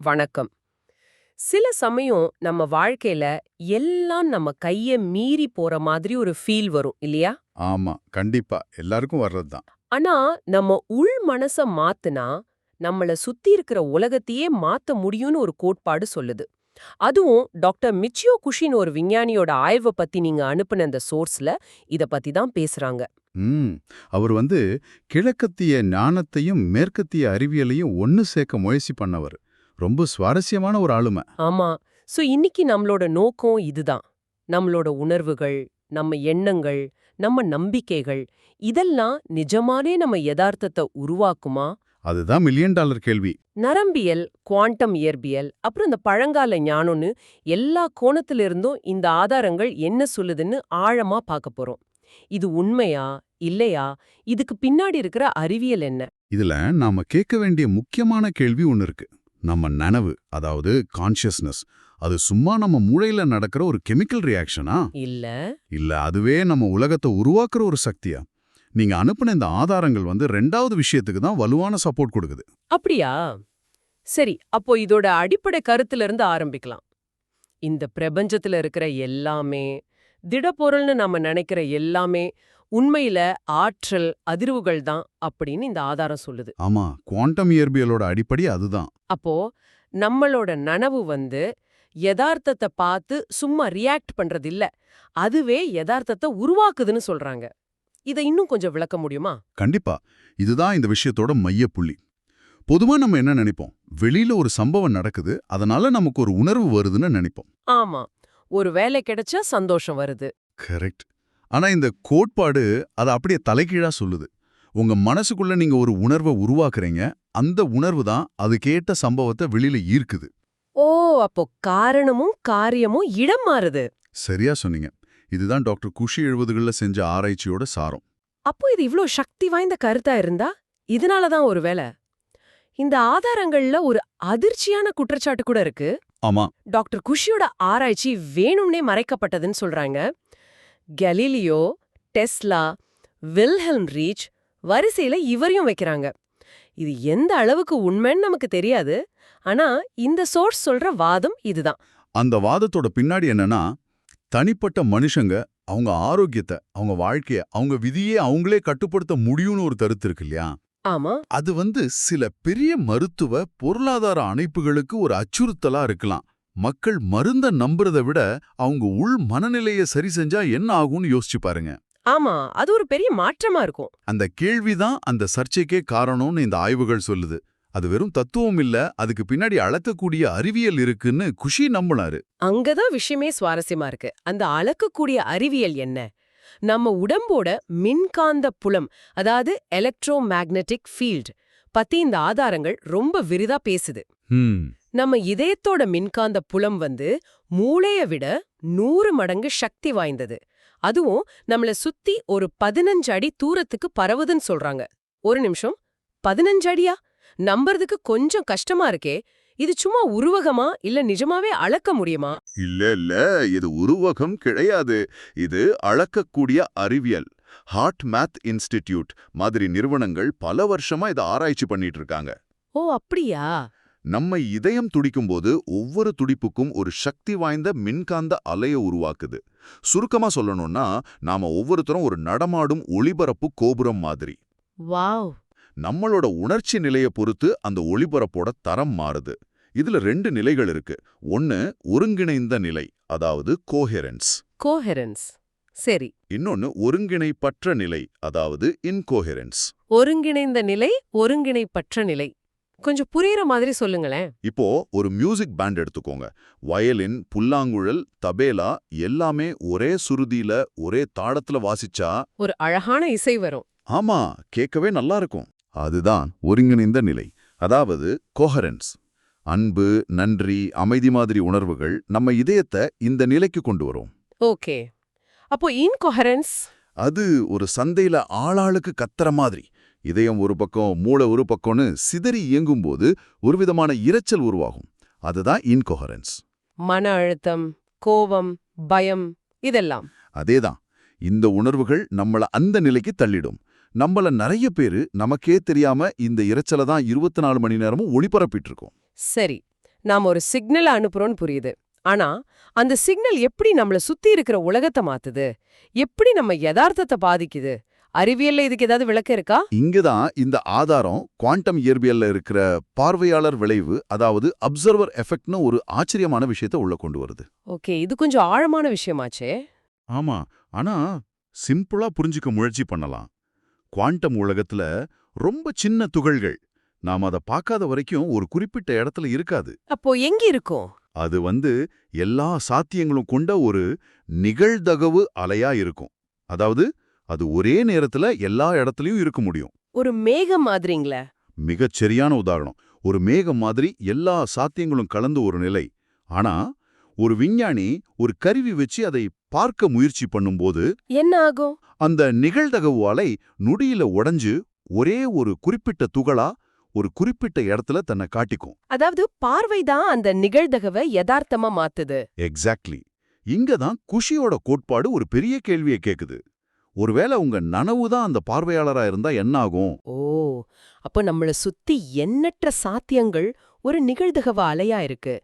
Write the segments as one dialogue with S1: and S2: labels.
S1: வணக்கம். சில சமயம் நம்ம வாழ்க்கையில எல்லாம் நம்ம கைய மீறி போற மாதிரி ஒரு ஃபீல் வரும் இல்லையா?
S2: ஆமா கண்டிப்பா. எல்லாருக்கும் வர்றதுதான்
S1: ஆனா நம்ம உள் மனச மாத்துனா நம்மள சுத்தி இருக்கிற உலகத்தையே மாத்த முடியும்னு ஒரு கோட்பாடு சொல்லுது. அதுவும் டாக்டர் மிச்சியோ குஷின் ஒரு விஞ்ஞானியோட ஆய்வை பத்தி நீங்க அனுப்புன அந்த சோர்ஸ்ல இத பத்தி தான் பேசுறாங்க.
S2: ம். அவர் வந்து கிழக்கத்திய ஞானத்தையும் மேற்கத்திய அறிவியலையும் ஒன்னு சேர்க்க முயற்சி பண்ணவர். ரொம்ப சுவாரஸ்யமான ஒரு ஆளுமை.
S1: ஆமா. சோ இன்னைக்கு நம்மளோட நோக்கம் இதுதான். நம்மளோட உணர்வுகள் நம்ம எண்ணங்கள் நம்ம நம்பிக்கைகள் இதெல்லாம் நிஜமானே நம்ம யதார்த்தத்தை உருவாக்குமா?
S2: அதுதான் மில்லியன் டாலர் கேள்வி.
S1: நரம்பியல் குவாண்டம் இயற்பியல் அப்புறம் இந்த பழங்கால ஞானம்னு எல்லா கோணத்திலிருந்தும் இந்த ஆதாரங்கள் என்ன சொல்லுதுன்னு ஆழமா பார்க்க போறோம். இது உண்மையா இல்லையா? இதுக்கு பின்னாடி இருக்கிற அறிவியல் என்ன?
S2: இதுல நாம கேட்க வேண்டிய முக்கியமான கேள்வி ஒன்னு இருக்கு. நம்ம நனவு அதாவது கான்ஷியஸ்னஸ் அது சும்மா நம்ம மூளையில நடக்கிற ஒரு கெமிக்கல் ரியாக்ஷனா
S1: இல்ல.
S2: இல்ல அதுவே நம்ம உலகத்தை உருவாக்குற ஒரு சக்தியா? நீங்க அனுப்புன இந்த ஆதாரங்கள் வந்து ரெண்டாவது விஷயத்துக்கு தான் வலுவான சப்போர்ட் கொடுக்குது.
S1: அப்படியா? சரி அப்போ இதோட அடிப்படை கருத்துல இருந்து ஆரம்பிக்கலாம். இந்த பிரபஞ்சத்துல இருக்கிற எல்லாமே திடப்பொருள்னு நம்ம நினைக்கிற எல்லாமே உண்மையில ஆற்றல் அதிர்வுகள் தான் அப்படின்னு இந்த ஆதாரம் சொல்லுது.
S2: ஆமா குவாண்டம் இயற்பியலோட அடிப்படை அதுதான்.
S1: அப்போ நம்மளோட நனவு வந்து யதார்த்தத்தை பார்த்து சும்மா ரியாக்ட் பண்றது இல்ல அதுவே யதார்த்தத்தை உருவாக்குதுன்னு சொல்றாங்க. இதை இன்னும் கொஞ்சம் விளக்க முடியுமா?
S2: கண்டிப்பா. இதுதான் இந்த விஷயத்தோட மையப்புள்ளி. பொதுவா நம்ம என்ன நினைப்போம்? வெளியில ஒரு சம்பவம் நடக்குது அதனால நமக்கு ஒரு உணர்வு வருதுன்னு நினைப்போம்.
S1: ஆமா. ஒரு வேலை கிடைச்சா சந்தோஷம் வருது.
S2: கரெக்ட் ஆனா இந்த கோட்பாடு அதை அப்படியே தலைகீழா சொல்லுது. உங்க மனசுக்குள்ள நீங்க ஒரு உணர்வை உருவாக்குறீங்க. அந்த உணர்வு தான் அதுக்கேட்ட சம்பவத்தை வெளியில ஈர்க்குது.
S1: ஓ அப்போ காரணமும் காரியமும் இடம் மாறுது.
S2: சரியா சொன்னீங்க. இதுதான் டாக்டர் குஷி எழுபதுகள்ல செஞ்ச ஆராய்ச்சியோட சாரம்.
S1: அப்போ இது இவ்ளோ சக்தி வாய்ந்த கருத்தா இருந்தா? இதனாலதான் ஒரு வேலை இந்த ஆதாரங்கள்ல ஒரு அதிர்ச்சியான குற்றச்சாட்டு கூட இருக்கு.
S2: ஆமா.
S1: டாக்டர் குஷியோட ஆராய்ச்சி வேணும்னே மறைக்கப்பட்டதுன்னு சொல்றாங்க. கலீலியோ டெஸ்லா வில்ஹெல்ம் ரீச் வரிசையில இவரையும் வைக்கிறாங்க. இது எந்த அளவுக்கு உண்மைன்னு நமக்கு தெரியாது. ஆனா இந்த சோர்ஸ் சொல்ற வாதம் இதுதான்.
S2: அந்த வாதத்தோட பின்னாடி என்னன்னா தனிப்பட்ட மனுஷங்க அவங்க ஆரோக்கியத்தை அவங்க வாழ்க்கைய அவங்க விதியே அவங்களே கட்டுப்படுத்த முடியும்னு ஒரு கருத்து இருக்கு இல்லையா?
S1: ஆமா.
S2: அது வந்து சில பெரிய மருத்துவ பொருளாதார அமைப்புகளுக்கு ஒரு அச்சுறுத்தலா இருக்கலாம். மக்கள் மருந்த நம்புறதை விட அவங்க உள் மனநிலைய சரி செஞ்சா என்ன ஆகும்னு யோசிச்சு பாருங்க.
S1: ஆமா அது ஒரு பெரிய மாற்றமா இருக்கும்.
S2: அந்த கேள்விதான் அந்த சர்ச்சைக்கே காரணம்னு இந்த ஆய்வுகள் சொல்லுது. அது வெறும் தத்துவம் இல்ல அதுக்கு பின்னாடி அளக்கக்கூடிய அறிவியல் இருக்குன்னு குஷி நம்பினாரு.
S1: அங்கதான் விஷயமே சுவாரஸ்யமா இருக்கு. அந்த அளக்கக்கூடிய அறிவியல் என்ன? நம்ம உடம்போட மின்காந்த புலம் அதாவது எலக்ட்ரோ மேக்னெட்டிக் ஃபீல்ட் பத்தி இந்த ஆதாரங்கள் ரொம்ப விரிதா பேசுது. நம்ம இதயத்தோட மின்காந்த புலம் வந்து மூளைய விட நூறு மடங்கு சக்தி வாய்ந்தது. அதுவும் நம்மள சுத்தி ஒரு பதினஞ்சு அடி தூரத்துக்கு பரவுதுன்னு சொல்றாங்க. ஒரு நிமிஷம். பதினஞ்சு அடியா? நம்புறதுக்கு கொஞ்சம் கஷ்டமா இருக்கே. இது சும்மா உருவகமா இல்ல நிஜமாவே அளக்க முடியுமா?
S3: இல்ல இல்ல. இது உருவகம் கிடையாது. இது அளக்கக்கூடிய அறிவியல். ஹார்ட் மேத் இன்ஸ்டிடியூட் மாதிரி நிறுவனங்கள் பல வருஷமா இதை ஆராய்ச்சி பண்ணிட்டு இருக்காங்க.
S1: ஓ அப்படியா?
S3: நம்ம இதயம் துடிக்கும்போது ஒவ்வொரு துடிப்புக்கும் ஒரு சக்தி வாய்ந்த மின்காந்த அலையை உருவாக்குது. சுருக்கமா சொல்லணும்னா நாம ஒவ்வொருத்தரும் ஒரு நடமாடும் ஒளிபரப்பு கோபுரம் மாதிரி.
S1: வாவ்!
S3: நம்மளோட உணர்ச்சி நிலையை பொறுத்து அந்த ஒளிபரப்போட தரம் மாறுது. இதுல ரெண்டு நிலைகள் இருக்கு. ஒன்னு ஒருங்கிணைந்த நிலை அதாவது கோஹெரன்ஸ்
S1: கோஹெரன்ஸ் சரி.
S3: இன்னொன்னு ஒருங்கிணைப்பற்ற நிலை அதாவது இன்கோஹெரன்ஸ்
S1: ஒருங்கிணைந்த நிலை ஒருங்கிணைப்பற்ற நிலை. கொஞ்சம் புரியுற மாதிரி சொல்லுங்களேன்.
S3: இப்போ ஒரு மியூசிக் பேண்ட் எடுத்துக்கோங்க. வயலின் புல்லாங்குழல் தபேலா எல்லாமே ஒரே சுருதியில ஒரே தாளத்துல வாசிச்சா
S1: ஒரு அழகான இசை வரும்.
S3: ஆமா கேட்கவே நல்லா இருக்கும். அதுதான் ஒருங்கிணைந்த நிலை. அதாவது கோஹரன்ஸ் அன்பு நன்றி அமைதி மாதிரி உணர்வுகள் நம்ம இதயத்தை இந்த நிலைக்கு கொண்டு வரும்.
S1: ஓகே. அப்போ இன்கொஹரன்ஸ்
S3: அது ஒரு சந்தையில ஆளாளுக்கு கத்துற மாதிரி. இதயம் ஒரு பக்கம் மூளை ஒரு பக்கம்னு சிதறி இயங்கும்போது ஒரு விதமான இரைச்சல் உருவாகும். அதுதான் இன்கொஹரன்ஸ்
S1: மன அழுத்தம் கோபம் பயம் இதெல்லாம்.
S3: அதேதான். இந்த உணர்வுகள் நம்மள அந்த நிலைக்கு தள்ளிடும். நம்மள நிறைய பேரு நமக்கே தெரியாம இந்த இரைச்சலை தான் இருபத்தி நாலு மணி நேரமும் ஒளிபரப்பிட்டு இருக்கோம்
S1: சரி. நாம ஒரு சிக்னல் அனுப்புறோம்னு புரியுது. ஆனா அந்த சிக்னல் எப்படி நம்மள சுத்தி இருக்கிற உலகத்தை மாத்துது? எப்படி நம்ம யதார்த்தத்தை பாதிக்குது? அறிவியல்ல இதுக்கு ஏதாவது விளக்கம் இருக்கா?
S3: இங்கதான் இந்த ஆதாரம் குவாண்டம் இயற்பியல்ல இருக்கிற பார்வையாளர் விளைவு அதாவது அப்சர்வர் எஃபெக்ட்னு ஒரு ஆச்சரியமான விஷயத்தை உள்ள கொண்டு வருது.
S1: ஓகே இது கொஞ்சம் ஆழமான விஷயமாச்சே.
S3: ஆமா ஆனா சிம்பிளா புரிஞ்சுக்க முயற்சி பண்ணலாம். குவாண்டம் உலகத்துல ரொம்ப சின்ன துகள்கள் நாம அதை பார்க்காத வரைக்கும் ஒரு குறிப்பிட்ட இடத்துல இருக்காது.
S1: அப்போ எங்க இருக்கும்?
S3: அது வந்து எல்லா சாத்தியங்களும் கொண்ட ஒரு நிகழ்தகவு அலையா இருக்கும். அதாவது அது ஒரே நேரத்துல எல்லா இடத்துலயும் இருக்க முடியும்.
S1: ஒரு மேகம் மாதிரிங்களே.
S3: மிகச் சரியான உதாரணம். ஒரு மேகம் மாதிரி எல்லா சாத்தியங்களும் கலந்து ஒரு நிலை. ஆனா ஒரு விஞ்ஞானி ஒரு கருவி வச்சு அதை பார்க்க முயற்சி பண்ணும்போது
S1: என்ன ஆகும்?
S3: அந்த நிகழ்தகவு அலை நொடியில உடைஞ்சு ஒரே ஒரு குறிப்பிட்ட துகளா ஒரு குறிப்பிட்ட இடத்துல தன்னை காட்டிக்கும்.
S1: அதாவது பார்வைதான் அந்த நிகழ்தகவை யதார்த்தமா மாத்துது.
S3: எக்ஸாக்ட்லி இங்க தான் குஷியோட கோட்பாடு ஒரு பெரிய கேள்வியை கேக்குது. ஒருவேளை உங்க நனவு தான் அந்த பார்வையாளரா இருந்தா என்ன ஆகும்
S1: ஓ அப்போ நம்மள சுத்தி எண்ணற்ற சாத்தியங்கள் ஒரு நிகழ்தகவ அலையா இருக்கு.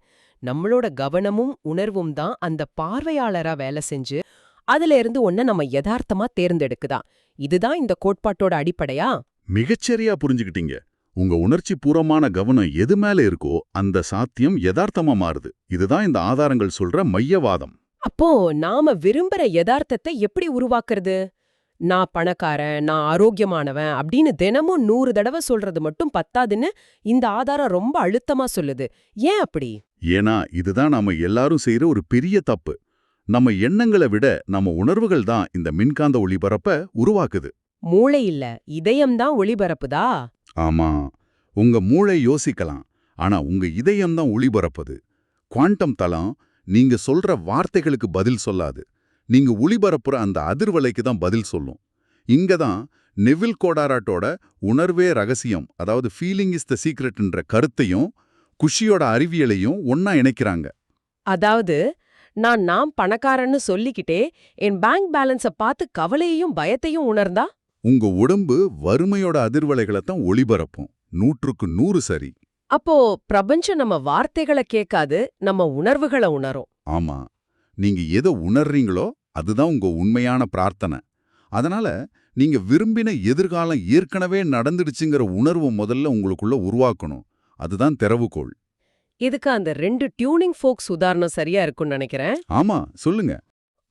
S1: நம்மளோட கவனமும் உணர்வும் தான் அந்த பார்வையாளரா வேலை செஞ்சு அதுல இருந்து ஒன்ன நம்ம யதார்த்தமா தேர்ந்தெடுக்குதா இதுதான் இந்த கோட்பாட்டோட அடிப்படையா?
S3: மிகச்சரியா புரிஞ்சுக்கிட்டீங்க. உங்க உணர்ச்சி பூர்வமான கவனம் எது மேல இருக்கோ அந்த சாத்தியம் யதார்த்தமா மாறுது. இதுதான் இந்த ஆதாரங்கள் சொல்ற மையவாதம்.
S1: அப்போ நாம விரும்புற யதார்த்தத்தை எப்படி உருவாக்குறது? நான் பணக்காரன் நான் ஆரோக்கியமானவன் அப்படின்னு தினமும் நூறு தடவை சொல்றது மட்டும் பத்தாதுன்னு இந்த ஆதாரம் ரொம்ப அழுத்தமா சொல்லுது. ஏன் அப்படி?
S3: ஏன்னா இதுதான் நாம எல்லாரும் செய்யற ஒரு பெரிய தப்பு. நம்ம எண்ணங்களை விட நம்ம உணர்வுகள் தான் இந்த மின்காந்த ஒளிபரப்ப உருவாக்குது.
S1: மூளை இல்ல இதயம்தான் ஒளிபரப்புதா?
S3: ஆமா உங்க மூளை யோசிக்கலாம் ஆனா உங்க இதயம்தான் ஒளிபரப்புது. குவாண்டம் தளம் நீங்க சொல்ற வார்த்தைகளுக்கு பதில் சொல்லாது. நீங்க ஒளிபரப்புற அந்த அதிர்வலைக்கு தான் பதில் சொல்லும். இங்க தான் நெவில் கோடாராட்டோட உணர்வே ரகசியம் அதாவது ஃபீலிங் இஸ் த சீக்ரெட்ன்ற கருத்தையும் குஷியோட அறிவியலையும் ஒன்னா இணைக்கிறாங்க.
S1: அதாவது நான் நாம் பணக்காரன்னு சொல்லிக்கிட்டே என் பேங்க் பேலன்ஸ பார்த்து கவலையையும் பயத்தையும் உணர்ந்தா?
S3: உங்க உடம்பு வறுமையோட அதிர்வலைகளை தான் ஒளிபரப்பும். நூற்றுக்கு நூறு சரி.
S1: அப்போ பிரபஞ்சம் நம்ம வார்த்தைகளை கேட்காது நம்ம உணர்வுகளை உணரும்.
S3: ஆமா. நீங்க எதை உணர்றீங்களோ அதுதான் உங்க உண்மையான பிரார்த்தனை. அதனால நீங்க விரும்பின எதிர்காலம் ஏற்கனவே நடந்துடுச்சுங்கிற உணர்வு முதல்ல உங்களுக்குள்ள உருவாக்கணும். அதுதான் திறவுகோள்.
S1: இதுக்கு அந்த ரெண்டு டியூனிங் ஃபோக்ஸ் உதாரணம் சரியா இருக்கும்னு நினைக்கிறேன்.
S3: ஆமா சொல்லுங்க.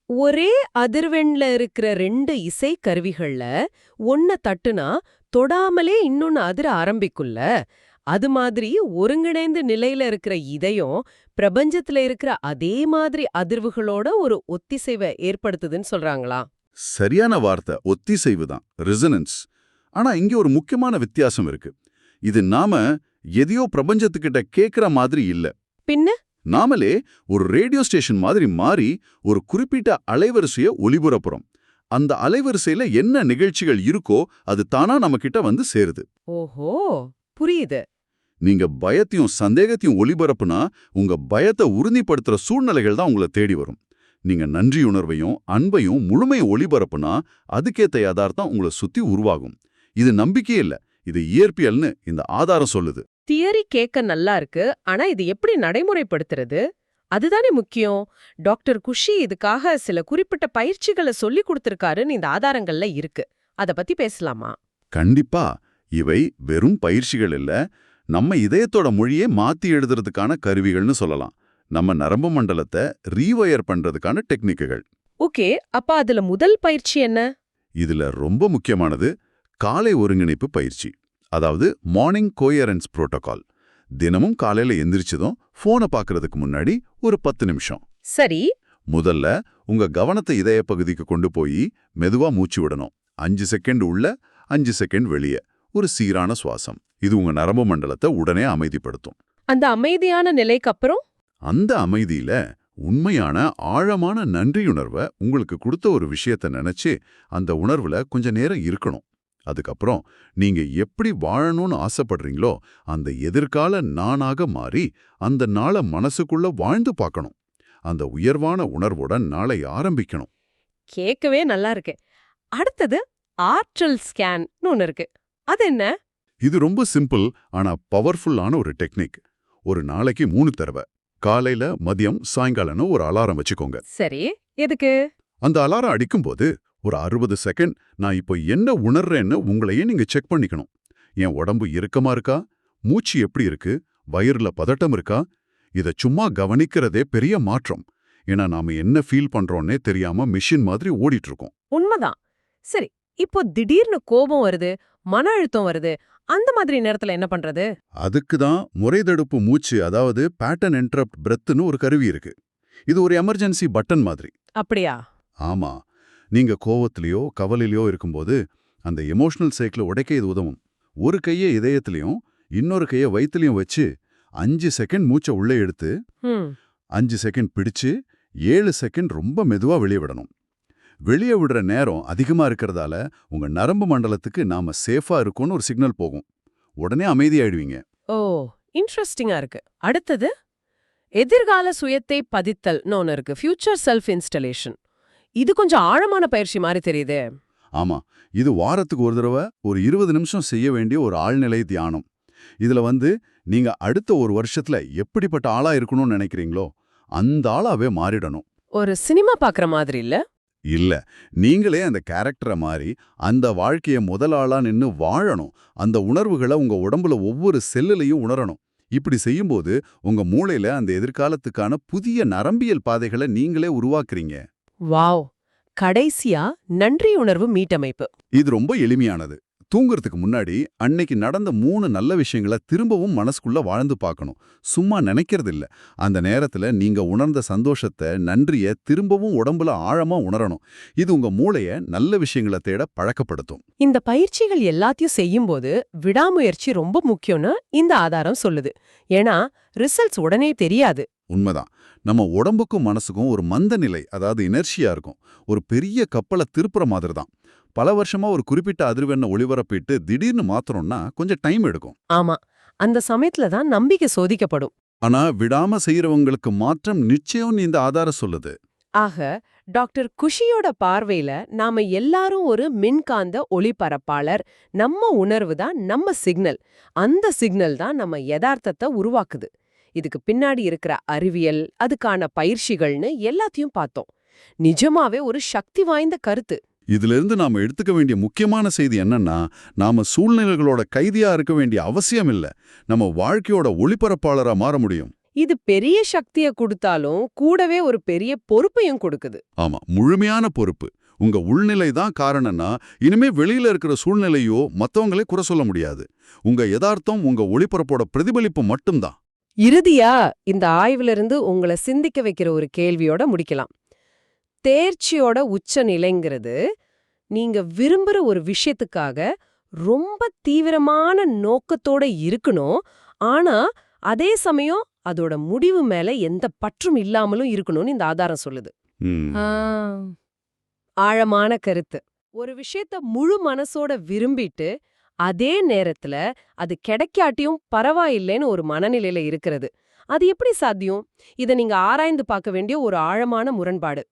S1: ஒரே அதிர்வெண்ல இருக்கிற ரெண்டு இசை கருவிகள்ல ஒன்ன தட்டுனா தொடாமலே இன்னொன்னு அதிர ஆரம்பிக்கும்ல. அது மாதிரி ஒருங்கிணைந்த நிலையில இருக்கிற இதயம் பிரபஞ்சத்துல இருக்கிற அதே மாதிரி அதிர்வுகளோட ஒரு ஒத்திசைவை ஏற்படுத்துதுன்னு சொல்றாங்களா?
S3: சரியான வார்த்தை. ஒத்திசைவு தான். ரெசனன்ஸ் ஆனா இங்க ஒரு முக்கியமான வித்தியாசம் இருக்கு. இது நாம எதையோ பிரபஞ்சத்துக்கிட்ட கேக்குற மாதிரி இல்ல.
S1: பின்ன?
S3: நாமளே ஒரு ரேடியோ ஸ்டேஷன் மாதிரி மாறி ஒரு குறிப்பிட்ட அலைவரிசைய ஒலிபரப்புறோம் அந்த அலைவரிசையில என்ன நிகழ்ச்சிகள் இருக்கோ அது தானா நம்ம கிட்ட வந்து சேருது.
S1: ஓஹோ! புரியுது.
S3: நீங்க பயத்தையும் சந்தேகத்தையும் ஒளிபரப்புனா உங்க பயத்தை உறுதிப்படுத்துற சூழ்நிலைகள் தான் உங்களை தேடி வரும். நீங்க நன்றியுணர்வையும் அன்பையும் முழுமையும் ஒளிபரப்புனா அதுக்கேத்த யதார்த்தம் உங்களை சுத்தி உருவாகும். இது நம்பிக்கை இல்ல இது இயற்பியல்னு இந்த ஆதாரம் சொல்லுது.
S1: தியரி கேட்க நல்லா இருக்கு ஆனா இது எப்படி நடைமுறைப்படுத்துறது? அதுதானே முக்கியம். டாக்டர் குஷி இதுக்காக சில குறிப்பிட்ட பயிற்சிகளை சொல்லி கொடுத்திருக்காருன்னு இந்த ஆதாரங்கள்ல இருக்கு. அத பத்தி பேசலாமா?
S3: கண்டிப்பா. இவை வெறும் பயிற்சிகள் இல்ல. நம்ம இதயத்தோட மொழியே மாத்தி எழுதுறதுக்கான கருவிகள்னு சொல்லலாம். நம்ம நரம்பு மண்டலத்தை ரீவயர் பண்றதுக்கான டெக்னிக்குகள்
S1: ஓகே அப்ப அதுல முதல் பயிற்சி என்ன?
S3: இதுல ரொம்ப முக்கியமானது காலை ஒருங்கிணைப்பு பயிற்சி. அதாவது மார்னிங் கோயரன்ஸ் புரோட்டோகால் தினமும் காலையில எந்திரிச்சதும் போனை பார்க்கறதுக்கு முன்னாடி ஒரு பத்து நிமிஷம்.
S1: சரி.
S3: முதல்ல உங்க கவனத்தை இதய பகுதிக்கு கொண்டு போய் மெதுவா மூச்சு விடணும். அஞ்சு செகண்ட் உள்ள அஞ்சு செகண்ட் வெளியே. ஒரு சீரான சுவாசம். இது உங்க நரம்பு மண்டலத்தை உடனே அமைதிப்படுத்தும்.
S1: அந்த அமைதியான நிலைக்கு அப்புறம்?
S3: அந்த அமைதியில உண்மையான ஆழமான நன்றியுணர்வை உங்களுக்கு கொடுத்த ஒரு விஷயத்த நினைச்சு அந்த உணர்வுல கொஞ்ச நேரம் இருக்கணும். அதுக்கப்புறம் நீங்க எப்படி வாழணும்னு ஆசைப்படுறீங்களோ அந்த எதிர்கால நானாக மாறி அந்த நாளை மனசுக்குள்ள வாழ்ந்து பார்க்கணும். அந்த உயர்வான உணர்வுடன் நாளை ஆரம்பிக்கணும்.
S1: கேட்கவே நல்லா இருக்கு. அடுத்தது ஆற்றல் ஸ்கேன்னு ஒன்னு இருக்கு. அது என்ன?
S3: இது ரொம்ப சிம்பிள் ஆனா பவர்ஃபுல்லான ஒரு டெக்னிக். ஒரு நாளைக்கு மூணு தடவை. காலையில மதியம் சாயங்காலம்னு ஒரு அலாரம் வச்சுக்கோங்க.
S1: சரி எதுக்கு?
S3: அந்த அலாரம் அடிக்கும்போது ஒரு அறுபது செகண்ட் நான் இப்போ என்ன உணர்றேன்னு உங்களையே நீங்க செக் பண்ணிக்கணும். என் உடம்பு இறுக்கமா இருக்கா? மூச்சு எப்படி இருக்கு? வயிறுல பதட்டம் இருக்கா? இத சும்மா கவனிக்கிறதே பெரிய மாற்றம். ஏன்னா நாம என்ன ஃபீல் பண்றோன்னே தெரியாம மிஷின் மாதிரி ஓடிட்டு இருக்கோம்.
S1: உண்மைதான். சரி இப்போ திடீர்னு கோபம் வருது மன அழுத்தம் வருது அந்த மாதிரி நேரத்துல என்ன பண்றது?
S3: அதுக்கு தான் முறைதடுப்பு மூச்சு அதாவது பேட்டர்ன் என்ட்ரப்ட் பிரெத்துன்னு ஒரு கருவி இருக்கு. இது ஒரு எமர்ஜென்சி பட்டன் மாதிரி.
S1: அப்படியா?
S3: ஆமா. நீங்க கோவத்திலயோ கவலையிலயோ இருக்கும்போது அந்த எமோஷனல் சைக்கிளை உடைக்க இது உதவும். ஒரு கையை இதயத்திலையும் இன்னொரு கையை வயித்துலயும் வச்சு அஞ்சு செகண்ட் மூச்சை உள்ளே எடுத்து அஞ்சு செகண்ட் பிடிச்சு ஏழு செகண்ட் ரொம்ப மெதுவா வெளியே விடணும். வெளியே விடுற நேரம் அதிகமா இருக்கிறதால உங்க நரம்பு மண்டலத்துக்கு நாம சேஃபா இருக்கோம்னு ஒரு சிக்னல் போகும். உடனே அமைதியாயிடுவீங்க.
S1: ஓ இன்ட்ரெஸ்டிங்கா இருக்கு. அடுத்தது எதிர்கால சுயத்தை பதித்தல்னு ஒன்று இருக்கு. ஃபியூச்சர் செல்ஃப் இன்ஸ்டலேஷன் இது கொஞ்சம் ஆழமான பயிற்சி மாதிரி தெரியுதே.
S3: ஆமா. இது வாரத்துக்கு ஒரு தடவை ஒரு இருபது நிமிஷம் செய்ய வேண்டிய ஒரு ஆழ்நிலை தியானம். இதுல வந்து நீங்க அடுத்த ஒரு வருஷத்துல எப்படிப்பட்ட ஆளா இருக்கணும்னு நினைக்கிறீங்களோ அந்த ஆளாவே மாறிடணும்.
S1: ஒரு சினிமா பாக்குற மாதிரி இல்ல?
S3: இல்ல. நீங்களே அந்த கேரக்டரை மாறி அந்த வாழ்க்கைய முதல் ஆளா நின்னு வாழணும். அந்த உணர்வுகளை உங்க உடம்புல ஒவ்வொரு செல்லுலையும் உணரணும். இப்படி செய்யும்போது உங்க மூளையில அந்த எதிர்காலத்துக்கான புதிய நரம்பியல் பாதைகளை நீங்களே உருவாக்குறீங்க.
S1: வாவ்! கடைசியா நன்றி உணர்வு மீட்டமைப்பு.
S3: இது ரொம்ப எளிமையானது. தூங்குறதுக்கு முன்னாடி அன்னைக்கு நடந்த மூணு நல்ல விஷயங்களை திரும்பவும் மனசுக்குள்ள வாழ்ந்து பார்க்கணும். சும்மா நினைக்கிறது இல்ல அந்த நேரத்துல நீங்க உணர்ந்த சந்தோஷத்தை நன்றிய திரும்பவும் உடம்புல ஆழமா உணரணும். இது உங்க மூளைய நல்ல விஷயங்களை தேட பழக்கப்படுத்தும்.
S1: இந்த பயிற்சிகள் எல்லாத்தையும் செய்யும்போது விடாமுயற்சி ரொம்ப முக்கியம்னு இந்த ஆதாரம் சொல்லுது. ஏன்னா ரிசல்ட்ஸ் உடனே தெரியாது.
S3: உண்மைதான். நம்ம உடம்புக்கும் மனசுக்கும் ஒரு மந்த நிலை அதாவது இனர்ஷியா இருக்கும். ஒரு பெரிய கப்பலை திருப்புற மாதிரி தான் பல வருஷமா ஒரு குறிப்பிட்ட அதிர்வெண்ணை ஒளிபரப்பிட்டு திடீர்னு மாத்தணும்னா கொஞ்சம் டைம் எடுக்கும்.
S1: ஆமா. அந்த சமயத்துல தான் நம்பிக்கை சோதிக்கப்படும்.
S3: ஆனா விடாம செய்யறவங்களுக்கு மாற்றம் நிச்சயம்னு இந்த ஆதாரம் சொல்லுது.
S1: ஆக டாக்டர் குஷியோட பார்வையில நாம எல்லாரும் ஒரு மின்காந்த ஒளிபரப்பாளர். நம்ம உணர்வு தான் நம்ம சிக்னல் அந்த சிக்னல் தான் நம்ம யதார்த்தத்தை உருவாக்குது. இதுக்கு பின்னாடி இருக்கிற அறிவியல் அதுக்கான பயிற்சிகள்னு எல்லாத்தையும் பார்த்தோம். நிஜமாவே ஒரு சக்தி வாய்ந்த கருத்து.
S3: இதுல இருந்து நாம எடுத்துக்க வேண்டிய முக்கியமான செய்தி என்னன்னா நாம சூழ்நிலைகளோட கைதியா இருக்க வேண்டிய அவசியம் இல்ல. நம்ம வாழ்க்கையோட ஒளிபரப்பாளரா மாற முடியும்.
S1: இது பெரிய சக்திய கொடுத்தாலும் கூடவே ஒரு பெரிய பொறுப்பையும் கொடுக்குது.
S3: ஆமா முழுமையான பொறுப்பு. உங்க உள்நிலை தான் காரணம்னா இனிமே வெளியில இருக்கிற சூழ்நிலையோ மத்தவங்களே குறை சொல்ல முடியாது. உங்க யதார்த்தம் உங்க ஒளிபரப்போட பிரதிபலிப்பு மட்டும்தான்.
S1: இறுதியா இந்த ஆய்வுல இருந்து உங்களை சிந்திக்க வைக்கிற ஒரு கேள்வியோட முடிக்கலாம். தேர்ச்சியோட உச்ச நிலைங்கிறது நீங்க விரும்புற ஒரு விஷயத்துக்காக ரொம்ப தீவிரமான நோக்கத்தோட இருக்கணும். ஆனா அதே சமயம் அதோட முடிவு மேல எந்த பற்றும் இல்லாமலும் இருக்கணும்னு இந்த ஆதாரம் சொல்லுது. ஆழமான கருத்து. ஒரு விஷயத்த முழு மனசோட விரும்பிட்டு அதே நேரத்துல அது கிடைக்காட்டியும் பரவாயில்லைன்னு ஒரு மனநிலையில இருக்கிறது. அது எப்படி சாத்தியம்? இத நீங்க ஆராய்ந்து பார்க்க வேண்டிய ஒரு ஆழமான முரண்பாடு.